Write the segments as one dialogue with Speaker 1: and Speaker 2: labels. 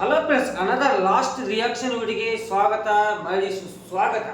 Speaker 1: Hello friends another last reaction ವಿಡಿಗೆ ಸ್ವಾಗತ. ಮರಳಿ ಸ್ವಾಗತ.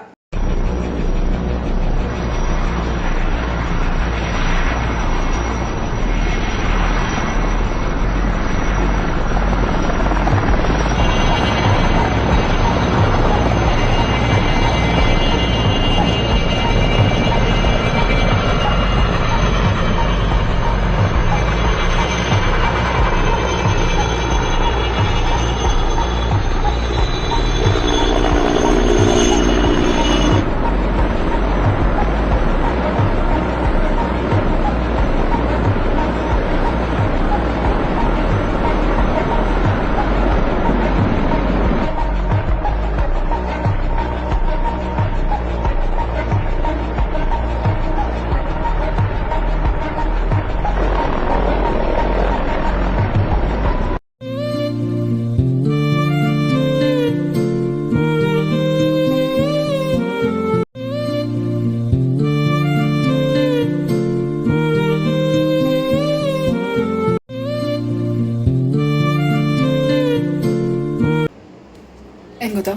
Speaker 2: ಹೆಂಗ್ ಗೊತ್ತಾ?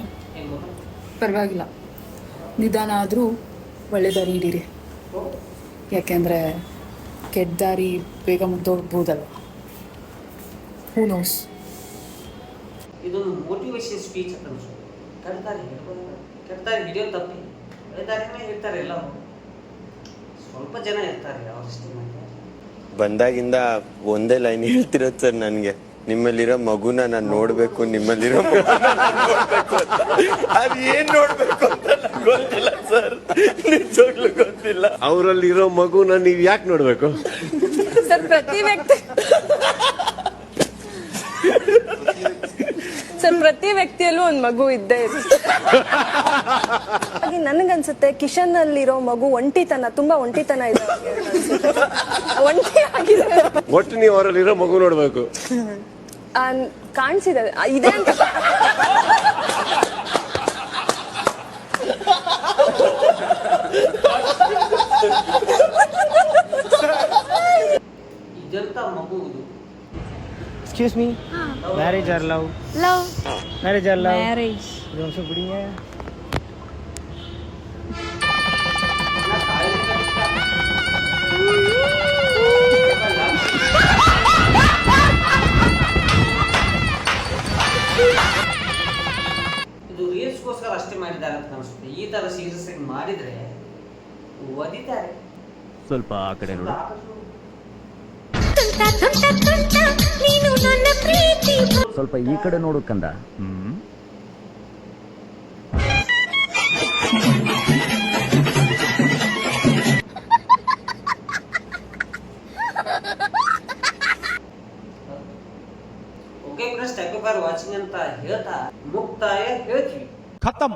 Speaker 2: ಪರವಾಗಿಲ್ಲ. ನಿಧಾನ ಆದರೂ ಒಳ್ಳೆ ದಾರಿ ಹಿಡೀರಿ. ಯಾಕೆಂದರೆ ಕೆಟ್ಟ ದಾರಿ ಬೇಗ ಮುಗ್ದೋಗ್ಬೋದಲ್ಲ ಹೂ ನೋಸ್
Speaker 1: ಇದೊಂದು ಮೋಟಿವೇಶನ್ ಸ್ಪೀಚ್ ಅಂತ ಅನ್ಸುತ್ತೆ. ಕೆಡ್ತಾರೆ ಕೆಡ್ತಾರೆ ಹಿಡಿಯೋ ತಪ್ಪಿ. ಒಳ್ಳೆದಾರಿನೇ ಇರ್ತಾರೆ ಎಲ್ಲ ಸ್ವಲ್ಪ ಜನ ಇರ್ತಾರೆ ಅವರಷ್ಟೇ
Speaker 3: ಬಂದಾಗಿಂದ ಒಂದೇ ಲೈನ್ ಹೇಳ್ತಿರೋದು ಸರ್ ನನಗೆ. ನಿಮ್ಮಲ್ಲಿರೋ ಮಗುನ ನಾನು ನೋಡ್ಬೇಕು ನಿಮ್ಮಲ್ಲಿರೋ ಅದು. ಏನ್ ನೋಡ್ಬೇಕು ಅಂತ ನಂಗ್ ಗೊತ್ತಿಲ್ಲ ಸರ್. ನಿಜವಾಗ್ಲೂ ಗೊತ್ತಿಲ್ಲ.
Speaker 4: ಅವರಲ್ಲಿರೋ ಮಗುನ ನೀವ್ ಯಾಕೆ ನೋಡ್ಬೇಕು?
Speaker 5: ಸರ್ ಪ್ರತಿ ವ್ಯಕ್ತಿ ಸರ್ ಪ್ರತಿ ವ್ಯಕ್ತಿಯಲ್ಲೂ ಒಂದು ಮಗು ಇದ್ದೇ ಇರುತ್ತೆ. ಹಾಗೆ ನನಗನ್ಸುತ್ತೆ ಕಿಶನ್ ಅಲ್ಲಿರೋ ಮಗು ಒಂಟಿತನ ತುಂಬಾ ಒಂಟಿತನ ಇದೆ ಅವ್ನಿಗೆ ಒಂಟಿ ಆಗಿದೆ
Speaker 4: ಒಟ್ಟು ನೀವು ಅವರಲ್ಲಿರೋ ಮಗು ನೋಡ್ಬೇಕು.
Speaker 5: ಕಾಣ್ಸಿದೆ ಆ, ಇದೆ ಅಂತ
Speaker 1: ಇದೆಂತ ಮಗು ಇದು
Speaker 6: Excuse me. Marriage or love?
Speaker 7: Love.
Speaker 6: Marriage or love?
Speaker 7: Marriage.
Speaker 6: ಇದು ಒಂದು ಸ್ವಲ್ಪ
Speaker 1: ಇದ್ದಾರೆ ಈ ತರ ಸೀರಿಯಸ್ ಮಾಡಿದ್ರೆ
Speaker 8: ಸ್ವಲ್ಪ ಆ ಕಡೆ ಸ್ವಲ್ಪ ಈ ಕಡೆ ನೋಡು ಕಂದ. ಹ್ಮ್.
Speaker 1: ಓಕೆ ವಾಚಿಂಗ್ ಅಂತ ಹೇಳ್ತಾ ಮುಕ್ತಾಯ ಹೇಳ್ತೀವಿ.
Speaker 9: ಖತಮ್.